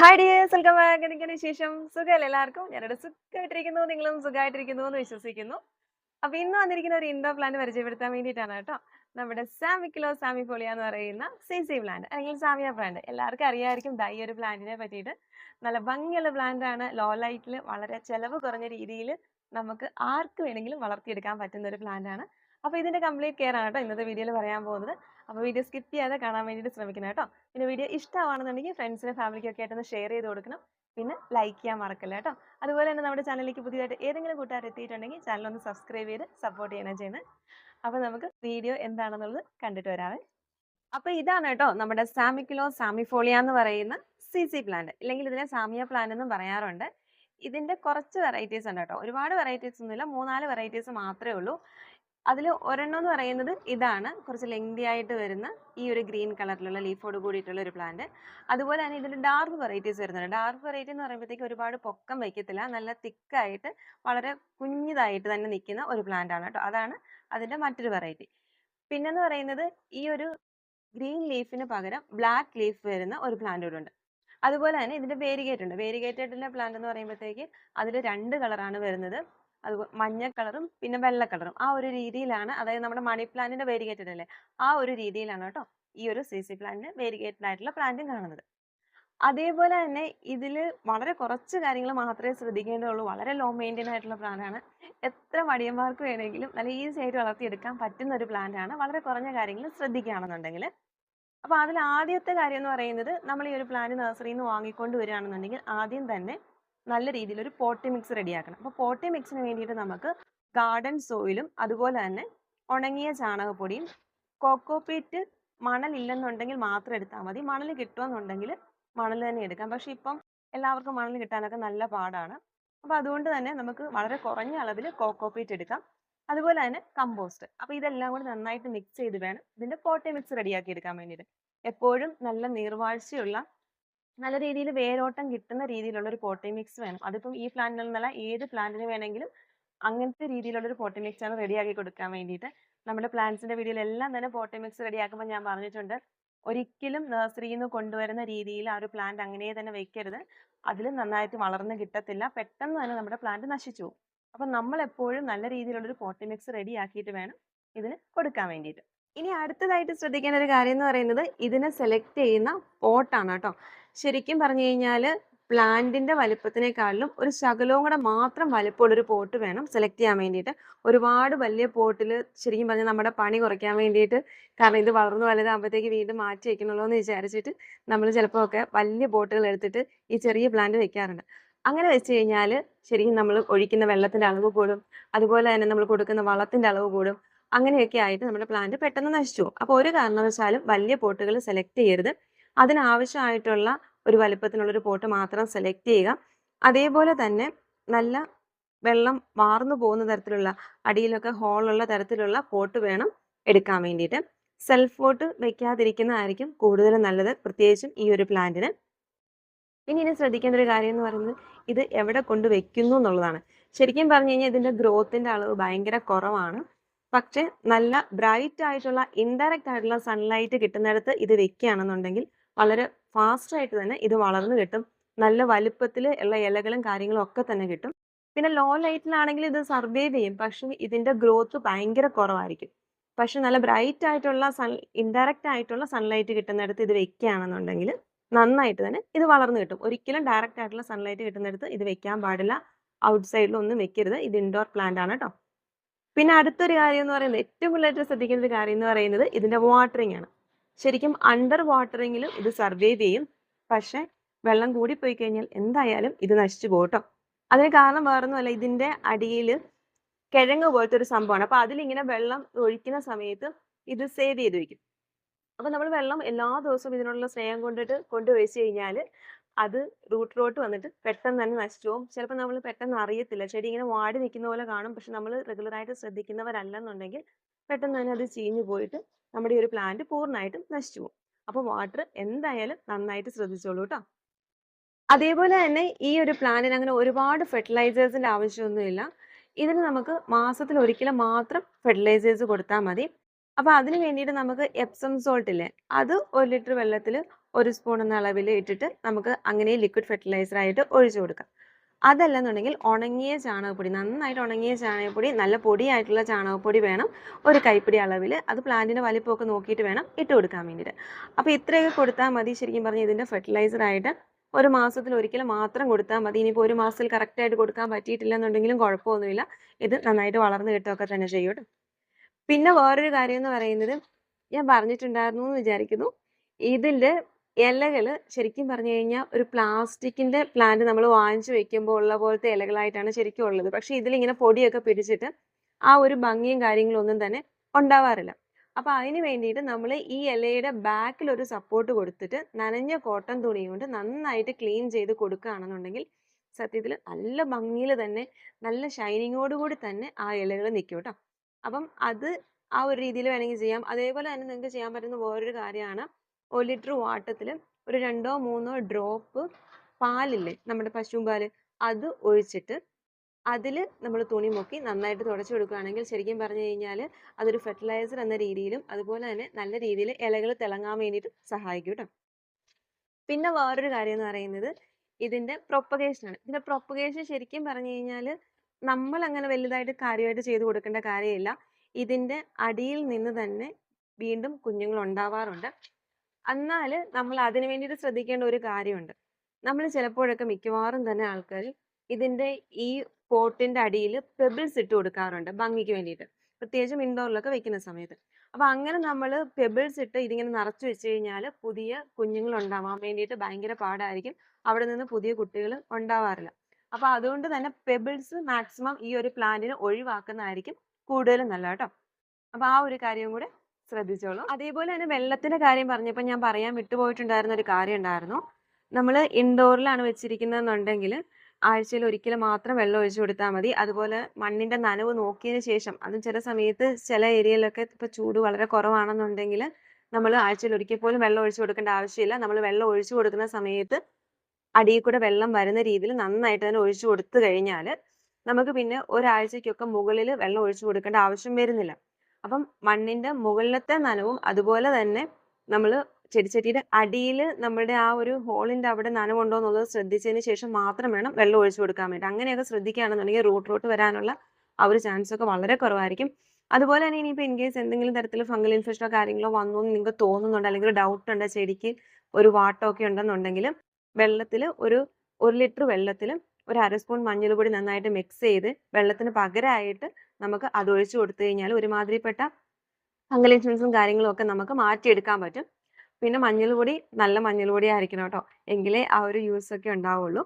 Hi dears welcome back എനിക്കാണ് വിശേഷം? സുഖമല്ലേ എല്ലാവർക്കും? ഞാനിവിടെ സുഖമായിട്ടിരിക്കുന്നു. നിങ്ങളും സുഖമായിട്ടിരിക്കുന്നു എന്ന് വിശ്വസിക്കുന്നു. അപ്പൊ ഇന്ന് വന്നിരിക്കുന്ന ഒരു ഇൻഡോർ പ്ലാന്റ് പരിചയപ്പെടുത്താൻ വേണ്ടിയിട്ടാണ് കേട്ടോ. നമ്മുടെ സാമിക്കിലോ സാമിഫോളിയ എന്ന് പറയുന്ന സി സി പ്ലാന്റ് അല്ലെങ്കിൽ സാമിയ പ്ലാന്റ് എല്ലാവർക്കും അറിയാമായിരിക്കും ദൈ ഒരു പ്ലാന്റിനെ പറ്റിയിട്ട്. നല്ല ഭംഗിയുള്ള പ്ലാന്റ് ആണ്. ലോ ലൈറ്റിൽ വളരെ ചെലവ് കുറഞ്ഞ രീതിയിൽ നമുക്ക് ആർക്ക് വേണമെങ്കിലും വളർത്തിയെടുക്കാൻ പറ്റുന്ന ഒരു പ്ലാന്റ് ആണ്. അപ്പോൾ ഇതിന്റെ കംപ്ലീറ്റ് കെയർ ആണ് കേട്ടോ ഇന്നത്തെ വീഡിയോയിൽ പറയാൻ പോകുന്നത്. അപ്പോൾ വീഡിയോ സ്കിപ്പ് ചെയ്യാതെ കാണാൻ വേണ്ടിയിട്ട് ശ്രമിക്കണം കേട്ടോ. പിന്നെ വീഡിയോ ഇഷ്ടമാണെന്നുണ്ടെങ്കിൽ ഫ്രണ്ട്സിനും ഫാമിലിക്കും ഒക്കെ ആയിട്ടൊന്ന് ഷെയർ ചെയ്ത് കൊടുക്കണം. പിന്നെ ലൈക്ക് ചെയ്യാൻ മറക്കല്ല കേട്ടോ. അതുപോലെ തന്നെ നമ്മുടെ ചാനലിലേക്ക് പുതിയതായിട്ട് ഏതെങ്കിലും കൂട്ടുകാർ എത്തിയിട്ടുണ്ടെങ്കിൽ ചാനൽ ഒന്ന് സബ്സ്ക്രൈബ് ചെയ്ത് സപ്പോർട്ട് ചെയ്യണം ചെയ്യുന്നത് അപ്പോൾ നമുക്ക് വീഡിയോ എന്താണെന്നുള്ളത് കണ്ടിട്ട് വരാവേ. അപ്പോൾ ഇതാണ് കേട്ടോ നമ്മുടെ സാമിക്കിലോ സാമിഫോളിയ എന്ന് പറയുന്ന സി സി പ്ലാന്റ് ഇല്ലെങ്കിൽ ഇതിനെ സാമിയ പ്ലാന്റ് എന്നും പറയാറുണ്ട്. ഇതിന്റെ കുറച്ച് വെറൈറ്റീസ് ഉണ്ട് കേട്ടോ. ഒരുപാട് വെറൈറ്റീസ് ഒന്നുമില്ല. മൂന്നാൽ വെറൈറ്റീസ് മാത്രമേ ഉള്ളൂ. അതിൽ ഒരെണ്ണം എന്ന് പറയുന്നത് ഇതാണ്. കുറച്ച് ലെങ്തി ആയിട്ട് വരുന്ന ഈ ഒരു ഗ്രീൻ കളറിലുള്ള ലീഫോട് കൂടിയിട്ടുള്ള ഒരു പ്ലാന്റ് അതുപോലെ തന്നെ ഇതിൽ ഡാർക്ക് വെറൈറ്റീസ് വരുന്നുണ്ട്. ഡാർക്ക് വെറൈറ്റി എന്ന് പറയുമ്പോഴത്തേക്ക് ഒരുപാട് പൊക്കം വയ്ക്കത്തില്ല നല്ല തിക്കായിട്ട് വളരെ കുഞ്ഞിതായിട്ട് തന്നെ നിൽക്കുന്ന ഒരു പ്ലാന്റ് ആണ് കേട്ടോ. അതാണ് അതിന്റെ മറ്റൊരു വെറൈറ്റി പിന്നെന്ന് പറയുന്നത് ഈ ഒരു ഗ്രീൻ ലീഫിന് പകരം ബ്ലാക്ക് ലീഫ് വരുന്ന ഒരു പ്ലാന്റ് കൂടെ ഉണ്ട്. അതുപോലെ തന്നെ ഇതിന്റെ വേരിഗേറ്റ് ഉണ്ട് വേരിഗേറ്റഡിന്റെ പ്ലാന്റ് എന്ന് പറയുമ്പോഴത്തേക്ക് അതിൽ രണ്ട് കളറാണ് വരുന്നത്. അതുപോലെ മഞ്ഞ കളറും പിന്നെ വെള്ള കളറും. ആ ഒരു രീതിയിലാണ് അതായത് നമ്മുടെ മണി പ്ലാന്റിന്റെ വേരിഗേറ്റഡ് അല്ലേ? ആ ഒരു രീതിയിലാണ് കേട്ടോ ഈ ഒരു സി സി പ്ലാന്റിന് വേരിഗേറ്റഡ് ആയിട്ടുള്ള പ്ലാന്റും കാണുന്നത്. അതേപോലെ തന്നെ ഇതിൽ വളരെ കുറച്ച് കാര്യങ്ങൾ മാത്രമേ ശ്രദ്ധിക്കേണ്ടതുള്ളൂ. വളരെ ലോ മെയിന്റെയിൻ ആയിട്ടുള്ള പ്ലാന്റ് ആണ്. എത്ര മടിയന്മാർക്ക് വേണമെങ്കിലും നല്ല ഈസി ആയിട്ട് വളർത്തിയെടുക്കാൻ പറ്റുന്ന ഒരു പ്ലാന്റ് ആണ്. വളരെ കുറഞ്ഞ കാര്യങ്ങൾ ശ്രദ്ധിക്കുകയാണെന്നുണ്ടെങ്കിൽ. അപ്പോൾ അതിൽ ആദ്യത്തെ കാര്യം എന്ന് പറയുന്നത് നമ്മൾ ഈ ഒരു പ്ലാന്റ് നഴ്സറിയിൽ നിന്ന് വാങ്ങിക്കൊണ്ട് വരികയാണെന്നുണ്ടെങ്കിൽ ആദ്യം തന്നെ നല്ല രീതിയിൽ ഒരു പോട്ടി മിക്സ് റെഡിയാക്കണം അപ്പോൾ പോട്ടി മിക്സിന് വേണ്ടിയിട്ട് നമുക്ക് ഗാർഡൻ സോയിലും അതുപോലെ തന്നെ ഉണങ്ങിയ ചാണകപ്പൊടിയും കോക്കോപീറ്റ് മണലില്ലെന്നുണ്ടെങ്കിൽ മാത്രം എടുത്താൽ മതി. മണൽ കിട്ടുമെന്നുണ്ടെങ്കിൽ മണൽ തന്നെ എടുക്കാം. പക്ഷേ ഇപ്പം എല്ലാവർക്കും മണൽ കിട്ടാനൊക്കെ നല്ല പാടാണ്. അപ്പോൾ അതുകൊണ്ട് തന്നെ നമുക്ക് വളരെ കുറഞ്ഞ അളവിൽ കോക്കോപീറ്റ് എടുക്കാം. അതുപോലെ തന്നെ കമ്പോസ്റ്റ് അപ്പോൾ ഇതെല്ലാം കൂടി നന്നായിട്ട് മിക്സ് ചെയ്ത് വേണം ഇതിന്റെ പോട്ടി മിക്സ് റെഡിയാക്കി എടുക്കാൻ വേണ്ടിയിട്ട്. എപ്പോഴും നല്ല നീർവാഴ്ചയുള്ള നല്ല രീതിയിൽ വേരോട്ടം കിട്ടുന്ന രീതിയിലുള്ള ഒരു പോട്ടി മിക്സ് വേണം. അതിപ്പം ഈ പ്ലാന്റിൽ നിന്നല്ല ഏത് പ്ലാന്റിന് വേണമെങ്കിലും അങ്ങനത്തെ രീതിയിലുള്ള ഒരു പോട്ടി മിക്സ് ആണ് റെഡിയാക്കി കൊടുക്കാൻ വേണ്ടിയിട്ട് നമ്മുടെ പ്ലാന്റ്സിന്റെ വീഡിയോയിൽ എല്ലാം തന്നെ പോട്ടി മിക്സ് റെഡിയാക്കുമ്പോൾ ഞാൻ പറഞ്ഞിട്ടുണ്ട്. ഒരിക്കലും നഴ്സറിയിൽ നിന്ന് കൊണ്ടുവരുന്ന രീതിയിൽ ആ ഒരു പ്ലാന്റ് അങ്ങനെ തന്നെ വെക്കരുത്. അതിൽ നന്നായിട്ട് വളർന്ന് കിട്ടത്തില്ല. പെട്ടെന്ന് തന്നെ നമ്മുടെ പ്ലാന്റ് നശിച്ചു പോകും. അപ്പം നമ്മൾ എപ്പോഴും നല്ല രീതിയിലുള്ള ഒരു പോട്ടി മിക്സ് റെഡി ആക്കിയിട്ട് വേണം ഇതിന് കൊടുക്കാൻ വേണ്ടിയിട്ട് ഇനി അടുത്തതായിട്ട് ശ്രദ്ധിക്കേണ്ട ഒരു കാര്യം എന്ന് പറയുന്നത് ഇതിനെ സെലക്ട് ചെയ്യുന്ന പോട്ടാണ് കേട്ടോ. ശരിക്കും പറഞ്ഞു കഴിഞ്ഞാൽ പ്ലാന്റിന്റെ വലിപ്പത്തിനേക്കാളിലും ഒരു ശകലവും കൂടെ മാത്രം വലിപ്പമുള്ളൊരു പോട്ട് വേണം സെലക്ട് ചെയ്യാൻ വേണ്ടിയിട്ട്. ഒരുപാട് വലിയ പോട്ടിൽ ശരിക്കും പറഞ്ഞാൽ നമ്മുടെ പണി കുറയ്ക്കാൻ വേണ്ടിയിട്ട്. കാരണം ഇത് വളർന്നു വലുതാകുമ്പോഴത്തേക്ക് വീണ്ടും മാറ്റി വയ്ക്കണമല്ലോ എന്ന് വിചാരിച്ചിട്ട് നമ്മൾ ചിലപ്പോൾ ഒക്കെ വലിയ പോട്ടുകൾ എടുത്തിട്ട് ഈ ചെറിയ പ്ലാന്റ് വെക്കാറുണ്ട്. അങ്ങനെ വെച്ച് കഴിഞ്ഞാൽ ശരിക്കും നമ്മൾ ഒഴിക്കുന്ന വെള്ളത്തിന്റെ അളവ് കൂടും. അതുപോലെ തന്നെ നമ്മൾ കൊടുക്കുന്ന വളത്തിന്റെ അളവ് കൂടും. അങ്ങനെയൊക്കെ ആയിട്ട് നമ്മുടെ പ്ലാന്റ് പെട്ടെന്ന് നശിച്ചു പോകും. അപ്പോൾ ഒരു കാരണവശാലും വലിയ പോട്ടുകൾ സെലക്ട് ചെയ്യരുത്. അതിനാവശ്യമായിട്ടുള്ള ഒരു വലിപ്പത്തിനുള്ള ഒരു പോട്ട് മാത്രം സെലക്ട് ചെയ്യുക. അതേപോലെ തന്നെ നല്ല വെള്ളം വാർന്നു പോകുന്ന തരത്തിലുള്ള അടിയിലൊക്കെ ഹോളുള്ള തരത്തിലുള്ള പോട്ട് വേണം എടുക്കാൻ വേണ്ടിയിട്ട്. സെൽഫ് പോട്ട് വെക്കാതിരിക്കുന്നതായിരിക്കും കൂടുതലും നല്ലത്. പ്രത്യേകിച്ചും ഈ ഒരു പ്ലാന്റിന് ഇനി ഇനി ശ്രദ്ധിക്കേണ്ട ഒരു കാര്യം എന്ന് പറയുന്നത് ഇത് എവിടെ കൊണ്ട് വെക്കുന്നു എന്നുള്ളതാണ്. ശരിക്കും പറഞ്ഞു കഴിഞ്ഞാൽ ഇതിന്റെ ഗ്രോത്തിന്റെ അളവ് ഭയങ്കര കുറവാണ്. പക്ഷെ നല്ല ബ്രൈറ്റ് ആയിട്ടുള്ള ഇൻഡയറക്റ്റ് ആയിട്ടുള്ള സൺലൈറ്റ് കിട്ടുന്നിടത്ത് ഇത് വെക്കുകയാണെന്നുണ്ടെങ്കിൽ വളരെ ഫാസ്റ്റ് ആയിട്ട് തന്നെ ഇത് വളർന്നു കിട്ടും. നല്ല വലുപ്പത്തിൽ ഉള്ള ഇലകളും കാര്യങ്ങളും ഒക്കെ തന്നെ കിട്ടും. പിന്നെ ലോ ലൈറ്റിലാണെങ്കിൽ ഇത് സർവൈവ് ചെയ്യും. പക്ഷെ ഇതിന്റെ ഗ്രോത്ത് ഭയങ്കര കുറവായിരിക്കും. പക്ഷെ നല്ല ബ്രൈറ്റ് ആയിട്ടുള്ള സൺ ഇൻഡയറക്റ്റ് ആയിട്ടുള്ള സൺലൈറ്റ് കിട്ടുന്നിടത്ത് ഇത് വെക്കുകയാണെന്നുണ്ടെങ്കിൽ നന്നായിട്ട് തന്നെ ഇത് വളർന്നു കിട്ടും. ഒരിക്കലും ഡയറക്റ്റ് ആയിട്ടുള്ള സൺലൈറ്റ് കിട്ടുന്നിടത്ത് ഇത് വെക്കാൻ പാടില്ല. ഔട്ട് സൈഡിലൊന്നും വെക്കരുത്. ഇത് ഇൻഡോർ പ്ലാന്റ് ആണ് കേട്ടോ പിന്നെ അടുത്തൊരു കാര്യം എന്ന് പറയുന്നത് ഏറ്റവും കൂടുതലായിട്ട് ശ്രദ്ധിക്കേണ്ട ഒരു കാര്യം എന്ന് പറയുന്നത് ഇതിന്റെ വാട്ടറിങ് ആണ്. ശരിക്കും അണ്ടർ വാട്ടറിങ്ങിലും ഇത് സർവേ ചെയ്യും. പക്ഷെ വെള്ളം കൂടി പോയി കഴിഞ്ഞാൽ എന്തായാലും ഇത് നശിച്ചു പോകട്ടോ അതിന് കാരണം വേറൊന്നുമല്ല ഇതിന്റെ അടിയിൽ കിഴങ്ങ് പോലത്തെ ഒരു സംഭവമാണ്. അപ്പൊ അതിലിങ്ങനെ വെള്ളം ഒഴിക്കുന്ന സമയത്ത് ഇത് സേവ് ചെയ്ത് വെക്കും. അപ്പൊ നമ്മൾ വെള്ളം എല്ലാ ദിവസവും ഇതിനുള്ള സ്നേഹം കൊണ്ടിട്ട് കൊണ്ടുവച്ച് കഴിഞ്ഞാൽ അത് റൂട്ടിലോട്ട് വന്നിട്ട് പെട്ടെന്ന് തന്നെ നശിച്ചു പോകും. ചിലപ്പോൾ നമ്മൾ പെട്ടെന്ന് അറിയത്തില്ല. ചെടി ഇങ്ങനെ വാടി നിൽക്കുന്ന പോലെ കാണും. പക്ഷെ നമ്മൾ റെഗുലറായിട്ട് ശ്രദ്ധിക്കുന്നവരല്ലെന്നുണ്ടെങ്കിൽ പെട്ടെന്ന് തന്നെ അത് ചീഞ്ഞു പോയിട്ട് നമ്മുടെ ഈ ഒരു പ്ലാന്റ് പൂർണമായിട്ടും നശിച്ചു പോകും. അപ്പോൾ വാട്ടർ എന്തായാലും നന്നായിട്ട് ശ്രദ്ധിച്ചോളൂ കേട്ടോ അതേപോലെ തന്നെ ഈ ഒരു പ്ലാന്റിന് അങ്ങനെ ഒരുപാട് ഫെർട്ടിലൈസേഴ്സിന്റെ ആവശ്യമൊന്നുമില്ല. ഇതിന് നമുക്ക് മാസത്തിൽ ഒരിക്കലും മാത്രം ഫെർട്ടിലൈസേഴ്സ് കൊടുത്താൽ മതി. അപ്പോൾ അതിന് വേണ്ടിയിട്ട് നമുക്ക് എപ്സം സോൾട്ട് ഇല്ലേ? അത് ഒരു ലിറ്റർ വെള്ളത്തിൽ 1 സ്പൂൺ എന്ന അളവിൽ ഇട്ടിട്ട് നമുക്ക് അങ്ങനെ ലിക്വിഡ് ഫെർട്ടിലൈസർ ആയിട്ട് ഒഴിച്ചു കൊടുക്കാം. അതല്ലെന്നുണ്ടെങ്കിൽ ഉണങ്ങിയ ചാണകപ്പൊടി നന്നായിട്ട് ഉണങ്ങിയ ചാണകപ്പൊടി നല്ല പൊടിയായിട്ടുള്ള ചാണകപ്പൊടി വേണം ഒരു കൈപ്പിടി അളവിൽ അത് പ്ലാന്റിന്റെ വലിപ്പമൊക്കെ നോക്കിയിട്ട് വേണം ഇട്ട് കൊടുക്കാൻ വേണ്ടിയിട്ട്. അപ്പോൾ ഇത്രയൊക്കെ കൊടുത്താൽ മതി ശരിക്കും പറഞ്ഞാൽ ഇതിന്റെ ഫെർട്ടിലൈസർ ആയിട്ട് ഒരു മാസത്തിൽ ഒരിക്കൽ മാത്രം കൊടുത്താൽ മതി. ഇനിയിപ്പോൾ ഒരു മാസത്തിൽ കറക്റ്റായിട്ട് കൊടുക്കാൻ പറ്റിയിട്ടില്ലെന്നുണ്ടെങ്കിലും കുഴപ്പമൊന്നുമില്ല. ഇത് നന്നായിട്ട് വളർന്നു കിട്ടുകയൊക്കെ തന്നെ ചെയ്യും. പിന്നെ വേറൊരു കാര്യം എന്ന് പറയുന്നത് ഞാൻ പറഞ്ഞിട്ടുണ്ടായിരുന്നു എന്ന് വിചാരിക്കുന്നു. ഇതിന്റെ ഇലകൾ ശരിക്കും പറഞ്ഞു കഴിഞ്ഞാൽ ഒരു പ്ലാസ്റ്റിക്കിന്റെ പ്ലാന്റ് നമ്മൾ വാങ്ങിച്ചു വെക്കുമ്പോൾ ഉള്ള പോലത്തെ ഇലകളായിട്ടാണ് ശരിക്കും ഉള്ളത്. പക്ഷേ ഇതിലിങ്ങനെ പൊടിയൊക്കെ പിടിച്ചിട്ട് ആ ഒരു ഭംഗിയും കാര്യങ്ങളും ഒന്നും തന്നെ ഉണ്ടാവാറില്ല. അപ്പോൾ അതിന് വേണ്ടിയിട്ട് നമ്മൾ ഈ ഇലയുടെ ബാക്കിൽ ഒരു സപ്പോർട്ട് കൊടുത്തിട്ട് നനഞ്ഞ കോട്ടൺ തുണി കൊണ്ട് നന്നായിട്ട് ക്ലീൻ ചെയ്ത് കൊടുക്കുകയാണെന്നുണ്ടെങ്കിൽ സത്യത്തിൽ നല്ല ഭംഗിയിൽ തന്നെ നല്ല ഷൈനിങ്ങോട് കൂടി തന്നെ ആ ഇലകൾ നിൽക്കും കേട്ടോ അപ്പം അത് ആ ഒരു രീതിയിൽ വേണമെങ്കിൽ ചെയ്യാം. അതേപോലെ തന്നെ നിങ്ങൾക്ക് ചെയ്യാൻ പറ്റുന്ന വേറൊരു കാര്യമാണ് 1 ലിറ്റർ വാട്ടത്തിൽ ഒരു 2ഓ 3ഓ ഡ്രോപ്പ് പാലില്ലേ നമ്മുടെ പശുമ്പാൽ അത് ഒഴിച്ചിട്ട് അതിൽ നമ്മൾ തുണി മുക്കി നന്നായിട്ട് തുടച്ചു കൊടുക്കുകയാണെങ്കിൽ ശരിക്കും പറഞ്ഞു കഴിഞ്ഞാൽ അതൊരു ഫെർട്ടിലൈസർ എന്ന രീതിയിലും അതുപോലെ തന്നെ നല്ല രീതിയിൽ ഇലകൾ തിളങ്ങാൻ വേണ്ടിയിട്ട് സഹായിക്കും കേട്ടോ പിന്നെ വേറൊരു കാര്യം എന്ന് പറയുന്നത് ഇതിന്റെ പ്രൊപ്പഗേഷൻ ആണ്. ഇതിന്റെ പ്രൊപ്പഗേഷൻ ശരിക്കും പറഞ്ഞു കഴിഞ്ഞാൽ നമ്മൾ അങ്ങനെ വലുതായിട്ട് കാര്യമായിട്ട് ചെയ്തു കൊടുക്കേണ്ട കാര്യമില്ല. ഇതിന്റെ അടിയിൽ നിന്ന് തന്നെ വീണ്ടും കുഞ്ഞുങ്ങൾ ഉണ്ടാവാറുണ്ട്. എന്നാൽ നമ്മൾ അതിന് വേണ്ടിയിട്ട് ശ്രദ്ധിക്കേണ്ട ഒരു കാര്യമുണ്ട്. നമ്മൾ ചിലപ്പോഴൊക്കെ മിക്കവാറും തന്നെ ആൾക്കാർ ഇതിന്റെ ഈ പോട്ടിന്റെ അടിയിൽ പെബിൾസ് ഇട്ട് കൊടുക്കാറുണ്ട് ഭംഗിക്ക് വേണ്ടിയിട്ട്. പ്രത്യേകിച്ചും ഇൻഡോറിലൊക്കെ വെക്കുന്ന സമയത്ത്. അപ്പോൾ അങ്ങനെ നമ്മൾ പെബിൾസ് ഇട്ട് ഇതിങ്ങനെ നിറച്ചു വെച്ച് കഴിഞ്ഞാൽ പുതിയ കുഞ്ഞുങ്ങൾ ഉണ്ടാവാൻ വേണ്ടിയിട്ട് ഭയങ്കര പാടായിരിക്കും. അവിടെ നിന്ന് പുതിയ കുട്ടികൾ ഉണ്ടാവാറില്ല. അപ്പോൾ അതുകൊണ്ട് തന്നെ പെബിൾസ് മാക്സിമം ഈ ഒരു പ്ലാന്റിന് ഒഴിവാക്കുന്നതായിരിക്കും കൂടുതലും നല്ലത് കേട്ടോ അപ്പോൾ ആ ഒരു കാര്യം കൂടെ ശ്രദ്ധിച്ചോളൂ. അതേപോലെ തന്നെ വെള്ളത്തിന്റെ കാര്യം പറഞ്ഞപ്പോൾ ഞാൻ പറയാൻ വിട്ടുപോയിട്ടുണ്ടായിരുന്ന ഒരു കാര്യം ഉണ്ടായിരുന്നു. നമ്മൾ ഇൻഡോറിലാണ് വെച്ചിരിക്കുന്നതെന്നുണ്ടെങ്കിൽ ആഴ്ചയിൽ ഒരിക്കൽ മാത്രം വെള്ളം ഒഴിച്ചു കൊടുത്താൽ മതി. അതുപോലെ മണ്ണിന്റെ നനവ് നോക്കിയതിന് ശേഷം അതും ചില സമയത്ത് ചില ഏരിയയിലൊക്കെ ഇപ്പോൾ ചൂട് വളരെ കുറവാണെന്നുണ്ടെങ്കിൽ നമ്മൾ ആഴ്ചയിൽ ഒരിക്കൽ പോലും വെള്ളം ഒഴിച്ചു കൊടുക്കേണ്ട ആവശ്യമില്ല. നമ്മൾ വെള്ളം ഒഴിച്ചു കൊടുക്കുന്ന സമയത്ത് അടിയിൽ കൂടെ വെള്ളം വരുന്ന രീതിയിൽ നന്നായിട്ട് തന്നെ ഒഴിച്ചു കൊടുത്തു കഴിഞ്ഞാൽ നമുക്ക് പിന്നെ ഒരാഴ്ചയ്ക്കൊക്കെ മുകളിൽ വെള്ളം ഒഴിച്ചു കൊടുക്കേണ്ട ആവശ്യം വരുന്നില്ല. അപ്പം മണ്ണിന്റെ മുകളിലത്തെ നനവും അതുപോലെ തന്നെ നമ്മൾ ചെടിച്ചട്ടിയുടെ അടിയിൽ നമ്മുടെ ആ ഒരു ഹോളിന്റെ അവിടെ നനവുണ്ടോ എന്നുള്ളത് ശ്രദ്ധിച്ചതിന് ശേഷം മാത്രം വേണം വെള്ളം ഒഴിച്ചു കൊടുക്കാൻ വേണ്ടി. അങ്ങനെയൊക്കെ ശ്രദ്ധിക്കുകയാണെന്നുണ്ടെങ്കിൽ റൂട്ട് റൂട്ട് വരാനുള്ള ആ ഒരു ചാൻസ് ഒക്കെ വളരെ കുറവായിരിക്കും. അതുപോലെ തന്നെ ഇനിയിപ്പോൾ ഇൻ കേസ് എന്തെങ്കിലും തരത്തിൽ ഫംഗൽ ഇൻഫെക്ഷനോ കാര്യങ്ങളോ വന്നു എന്ന് നിങ്ങൾക്ക് തോന്നുന്നുണ്ട് അല്ലെങ്കിൽ ഡൗട്ട് ഉണ്ട് ചെടിക്ക് ഒരു വാട്ടമൊക്കെ ഉണ്ടെന്നുണ്ടെങ്കിൽ വെള്ളത്തിൽ ഒരു ഒരു ലിറ്റർ വെള്ളത്തിൽ ഒരു അര സ്പൂൺ മഞ്ഞൾപ്പൊടി നന്നായിട്ട് മിക്സ് ചെയ്ത് വെള്ളത്തിന് പകരമായിട്ട് നമുക്ക് അത് ഒഴിച്ചു കൊടുത്തു കഴിഞ്ഞാൽ ഒരുമാതിരിപ്പെട്ട ഇൻഫെക്ഷൻസും കാര്യങ്ങളും ഒക്കെ നമുക്ക് മാറ്റിയെടുക്കാൻ പറ്റും. പിന്നെ മഞ്ഞൾപ്പൊടി നല്ല മഞ്ഞൾപ്പൊടി ആയിരിക്കണം കേട്ടോ എങ്കിലേ ആ ഒരു യൂസ് ഒക്കെ ഉണ്ടാവുള്ളൂ.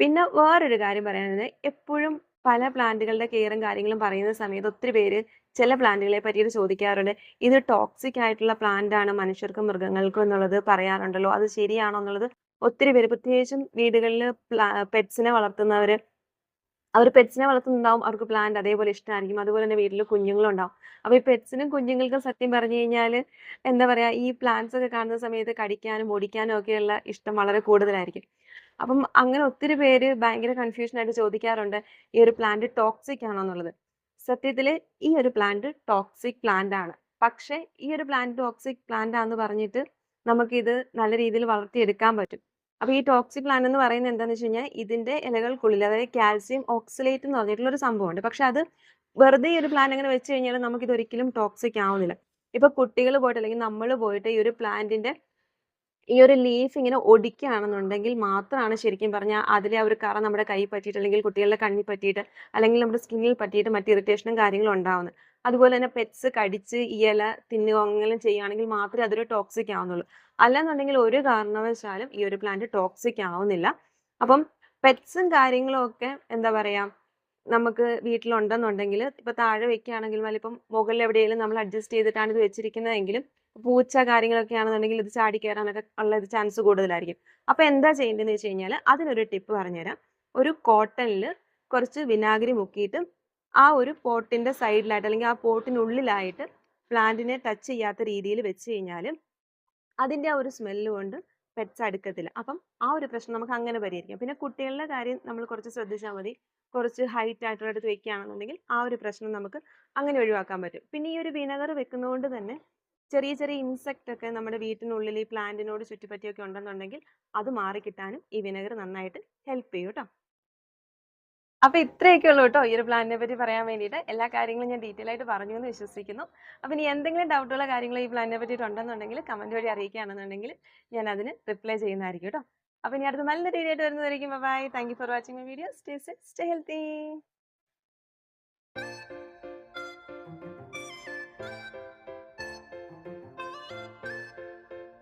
പിന്നെ വേറൊരു കാര്യം പറയുന്നത് എപ്പോഴും പല പ്ലാന്റുകളുടെ കെയറും കാര്യങ്ങളും പറയുന്ന സമയത്ത് ഒത്തിരി പേര് ചില പ്ലാന്റുകളെ പറ്റിയിട്ട് ചോദിക്കാറുണ്ട്. ഇത് ടോക്സിക് ആയിട്ടുള്ള പ്ലാന്റ് ആണ് മനുഷ്യർക്കും മൃഗങ്ങൾക്കും എന്നുള്ളത് പറയാറുണ്ടല്ലോ. അത് ശരിയാണോ എന്നുള്ളത് ഒത്തിരി പേര് പ്രത്യേകിച്ചും വീടുകളിൽ പെറ്റ്സിനെ വളർത്തുന്നവർ അവർ പെറ്റ്സിനെ വളർത്തുന്നുണ്ടാവും. അവർക്ക് പ്ലാന്റ് അതേപോലെ ഇഷ്ടമായിരിക്കും. അതുപോലെ തന്നെ വീട്ടിൽ കുഞ്ഞുങ്ങളും ഉണ്ടാവും. അപ്പോൾ ഈ പെറ്റ്സിനും കുഞ്ഞുങ്ങൾക്കും സത്യം പറഞ്ഞു കഴിഞ്ഞാൽ എന്താ പറയുക ഈ പ്ലാന്റ്സ് ഒക്കെ കാണുന്ന സമയത്ത് കടിക്കാനും ഓടിക്കാനും ഒക്കെയുള്ള ഇഷ്ടം വളരെ കൂടുതലായിരിക്കും. അപ്പം അങ്ങനെ ഒത്തിരി പേര് ഭയങ്കര കൺഫ്യൂഷൻ ആയിട്ട് ചോദിക്കാറുണ്ട് ഈ ഒരു പ്ലാന്റ് ടോക്സിക് ആണോ എന്നുള്ളത്. സത്യത്തിൽ ഈ ഒരു പ്ലാന്റ് ടോക്സിക് പ്ലാന്റ് ആണ്. പക്ഷേ ഈ ഒരു പ്ലാന്റ് ടോക്സിക് പ്ലാന്റ് ആണെന്ന് പറഞ്ഞിട്ട് നമുക്കിത് നല്ല രീതിയിൽ വളർത്തിയെടുക്കാൻ പറ്റും. അപ്പോൾ ഈ ടോക്സിക് പ്ലാന്റ് എന്ന് പറയുന്നത് എന്താണെന്ന് വെച്ച് കഴിഞ്ഞാൽ ഇതിന്റെ ഇലകൾക്കുള്ളിൽ അതായത് കാൽസ്യം ഓക്സിലേറ്റ് എന്ന് പറഞ്ഞിട്ടുള്ള ഒരു സംഭവമുണ്ട്. പക്ഷെ അത് വെറുതെ ഈ ഒരു പ്ലാൻ അങ്ങനെ വെച്ച് കഴിഞ്ഞാൽ നമുക്കിത് ഒരിക്കലും ടോക്സിക് ആവുന്നില്ല. ഇപ്പോൾ കുട്ടികൾ പോയിട്ട് അല്ലെങ്കിൽ നമ്മൾ പോയിട്ട് ഈ ഒരു പ്ലാന്റിന്റെ ഈ ഒരു ലീഫ് ഇങ്ങനെ ഒടിക്കുകയാണെന്നുണ്ടെങ്കിൽ മാത്രമാണ് ശരിക്കും പറഞ്ഞാൽ അതിലെ ആ ഒരു കറ നമ്മുടെ കൈ പറ്റിയിട്ട് അല്ലെങ്കിൽ കുട്ടികളുടെ കണ്ണിൽ പറ്റിയിട്ട് അല്ലെങ്കിൽ നമ്മുടെ സ്കിന്നിൽ പറ്റിയിട്ട് മറ്റ് ഇറിറ്റേഷനും കാര്യങ്ങളും ഉണ്ടാവുന്നത്. അതുപോലെ തന്നെ പെറ്റ്സ് കടിച്ച് ഇല തിന്നുകയോ അങ്ങനെ ചെയ്യുകയാണെങ്കിൽ മാത്രമേ അതൊരു ടോക്സിക് ആവുന്നുള്ളൂ. അല്ലെന്നുണ്ടെങ്കിൽ ഒരു കാരണവശാലും ഈ ഒരു പ്ലാന്റ് ടോക്സിക് ആവുന്നില്ല. അപ്പം പെറ്റ്സും കാര്യങ്ങളും ഒക്കെ എന്താ പറയുക നമുക്ക് വീട്ടിലുണ്ടെന്നുണ്ടെങ്കിൽ ഇപ്പൊ താഴെ വെക്കുകയാണെങ്കിലും അല്ലെങ്കിൽ ഇപ്പം മുകളിൽ എവിടെയെങ്കിലും നമ്മൾ അഡ്ജസ്റ്റ് ചെയ്തിട്ടാണ് ഇത് വെച്ചിരിക്കുന്നതെങ്കിലും പൂച്ച കാര്യങ്ങളൊക്കെ ആണെന്നുണ്ടെങ്കിൽ ഇത് ചാടി കയറാനൊക്കെ ഉള്ള ചാൻസ് കൂടുതലായിരിക്കും. അപ്പോൾ എന്താ ചെയ്യേണ്ടതെന്ന് വെച്ച് കഴിഞ്ഞാൽ അതിനൊരു ടിപ്പ് പറഞ്ഞുതരാം. ഒരു കോട്ടണിൽ കുറച്ച് വിനാഗിരി മുക്കിയിട്ട് ആ ഒരു പോട്ടിന്റെ സൈഡിലായിട്ട് അല്ലെങ്കിൽ ആ പോട്ടിനുള്ളിലായിട്ട് പ്ലാന്റിനെ ടച്ച് ചെയ്യാത്ത രീതിയിൽ വെച്ച് കഴിഞ്ഞാൽ അതിന്റെ ആ ഒരു സ്മെല്ല് കൊണ്ട് പെറ്റ്സ് അടുക്കത്തില്ല. അപ്പം ആ ഒരു പ്രശ്നം നമുക്ക് അങ്ങനെ പരിഹരിക്കാം. പിന്നെ കുട്ടികളുടെ കാര്യം നമ്മൾ കുറച്ച് ശ്രദ്ധിച്ചാൽ മതി. കുറച്ച് ഹൈറ്റ് ആയിട്ടുള്ള അടുത്ത് വെക്കുകയാണെന്നുണ്ടെങ്കിൽ ആ ഒരു പ്രശ്നം നമുക്ക് അങ്ങനെ ഒഴിവാക്കാൻ പറ്റും. പിന്നെ ഈ ഒരു വിനകർ വെക്കുന്നതുകൊണ്ട് തന്നെ ചെറിയ ചെറിയ ഇൻസെക്റ്റ് ഒക്കെ നമ്മുടെ വീട്ടിനുള്ളിൽ ഈ പ്ലാന്റിനോട് ചുറ്റിപ്പറ്റിയൊക്കെ ഉണ്ടെന്നുണ്ടെങ്കിൽ അത് മാറിക്കിട്ടാനും ഈ വിനകർ നന്നായിട്ട് ഹെൽപ്പ് ചെയ്യും കേട്ടോ അപ്പൊ ഇത്രയൊക്കെ ഉള്ളൂ കേട്ടോ ഈ ഒരു പ്ലാനിനെ പറ്റി പറയാൻ വേണ്ടിയിട്ട്. എല്ലാ കാര്യങ്ങളും ഞാൻ ഡീറ്റെയിൽ ആയിട്ട് പറഞ്ഞു എന്ന് വിശ്വസിക്കുന്നു. അപ്പൊ ഇനി എന്തെങ്കിലും ഡൗട്ടുള്ള കാര്യങ്ങൾ ഈ പ്ലാനിനെ പറ്റിയിട്ട് ഉണ്ടെന്നുണ്ടെങ്കിൽ കമന്റ് വഴി അറിയിക്കുകയാണെന്നുണ്ടെങ്കിൽ ഞാൻ അതിന് റിപ്ലൈ ചെയ്യുന്നതായിരിക്കും കേട്ടോ. അപ്പൊ ഇനി അടുത്ത നല്ല വീഡിയോ ആയിട്ട് വരുന്നതായിരിക്കും bye thank you for watching my video stay stay healthy